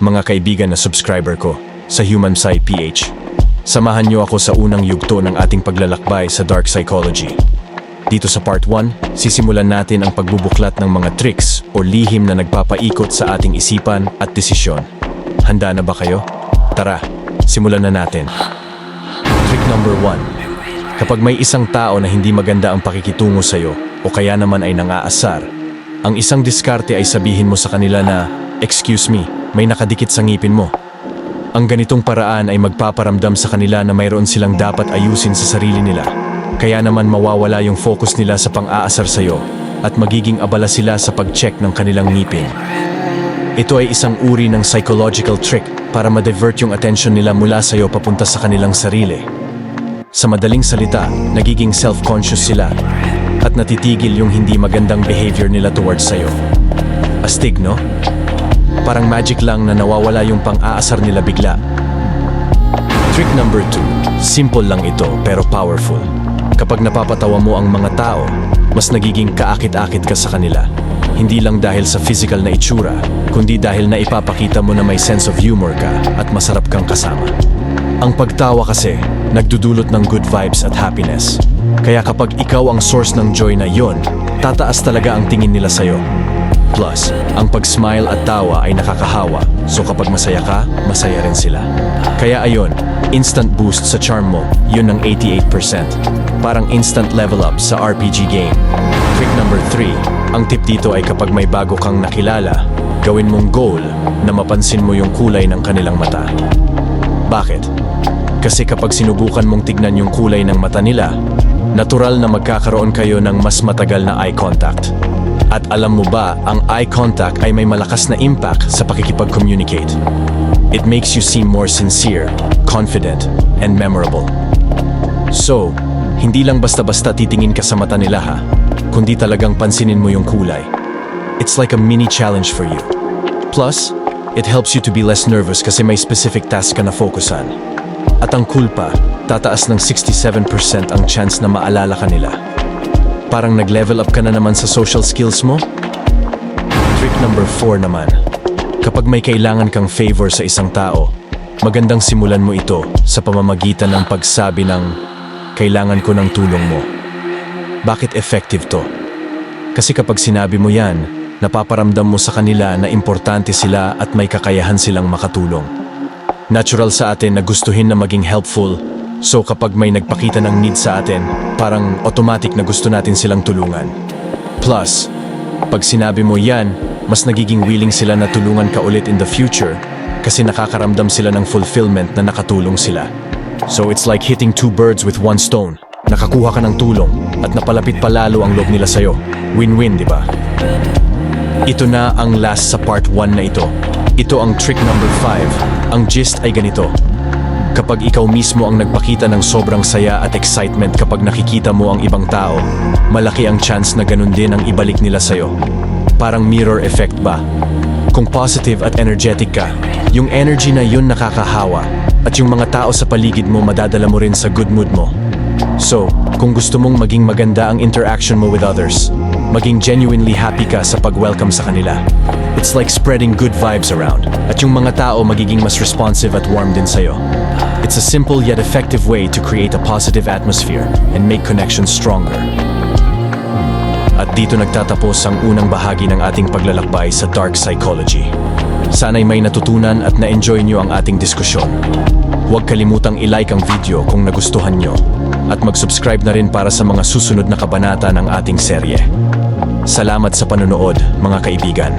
mga kaibigan na subscriber ko sa Human Psy PH. Samahan niyo ako sa unang yugto ng ating paglalakbay sa dark psychology. Dito sa part 1, sisimulan natin ang pagbubuklat ng mga tricks o lihim na nagpapaikot sa ating isipan at desisyon. Handa na ba kayo? Tara, simulan na natin. Trick number 1. Kapag may isang tao na hindi maganda ang pakikitungo sa'yo o kaya naman ay nangaasar, ang isang diskarte ay sabihin mo sa kanila na, Excuse me, may nakadikit sa ngipin mo. Ang ganitong paraan ay magpaparamdam sa kanila na mayroon silang dapat ayusin sa sarili nila. Kaya naman mawawala yung focus nila sa pang-aasar sa'yo at magiging abala sila sa pag-check ng kanilang ngipin. Ito ay isang uri ng psychological trick para ma-divert yung attention nila mula sa'yo papunta sa kanilang sarili. Sa madaling salita, nagiging self-conscious sila at natitigil yung hindi magandang behavior nila towards sa'yo. Astig, no? Parang magic lang na nawawala yung pang-aasar nila bigla. Trick number 2. Simple lang ito pero powerful. Kapag napapatawa mo ang mga tao, mas nagiging kaakit-akit ka sa kanila. Hindi lang dahil sa physical na itsura, kundi dahil na ipapakita mo na may sense of humor ka at masarap kang kasama. Ang pagtawa kasi, nagdudulot ng good vibes at happiness. Kaya kapag ikaw ang source ng joy na yon, tataas talaga ang tingin nila sa'yo. Plus, ang pag-smile at tawa ay nakakahawa, so kapag masaya ka, masaya rin sila. Kaya ayon, instant boost sa charm mo, yun ang 88%. Parang instant level up sa RPG game. Trick number 3, ang tip dito ay kapag may bago kang nakilala, gawin mong goal na mapansin mo yung kulay ng kanilang mata. Bakit? Kasi kapag sinubukan mong tignan yung kulay ng mata nila, natural na magkakaroon kayo ng mas matagal na eye contact. At alam mo ba, ang eye contact ay may malakas na impact sa pakikipag-communicate. It makes you seem more sincere, confident, and memorable. So, hindi lang basta-basta titingin ka sa mata nila ha, kundi talagang pansinin mo yung kulay. It's like a mini challenge for you. Plus, it helps you to be less nervous kasi may specific task ka na fokusan. At ang cool pa, tataas ng 67% ang chance na maalala ka nila. Parang nag-level up ka na naman sa social skills mo? Trick number 4 naman. Kapag may kailangan kang favor sa isang tao, magandang simulan mo ito sa pamamagitan ng pagsabi ng kailangan ko ng tulong mo. Bakit effective to? Kasi kapag sinabi mo yan, napaparamdam mo sa kanila na importante sila at may kakayahan silang makatulong. Natural sa atin na gustuhin na maging helpful, so kapag may nagpakita ng need sa atin, parang automatic na gusto natin silang tulungan. Plus, pag sinabi mo yan, mas nagiging willing sila na tulungan ka ulit in the future kasi nakakaramdam sila ng fulfillment na nakatulong sila. So it's like hitting two birds with one stone. Nakakuha ka ng tulong at napalapit pa lalo ang loob nila sa'yo. Win-win, di ba? Ito na ang last sa part 1 na ito. Ito ang trick number 5. Ang gist ay ganito. Kapag ikaw mismo ang nagpakita ng sobrang saya at excitement kapag nakikita mo ang ibang tao, malaki ang chance na ganun din ang ibalik nila sa'yo. Parang mirror effect ba? Kung positive at energetic ka, yung energy na yun nakakahawa at yung mga tao sa paligid mo madadala mo rin sa good mood mo. So, kung gusto mong maging maganda ang interaction mo with others, maging genuinely happy ka sa pag-welcome sa kanila. It's like spreading good vibes around at yung mga tao magiging mas responsive at warm din sa'yo. It's a simple yet effective way to create a positive atmosphere and make connections stronger. At dito nagtatapos ang unang bahagi ng ating paglalakbay sa dark psychology. Sana'y may natutunan at na-enjoy nyo ang ating diskusyon. Huwag kalimutang i-like ang video kung nagustuhan nyo at mag-subscribe na rin para sa mga susunod na kabanata ng ating serye. Salamat sa panonood, mga kaibigan.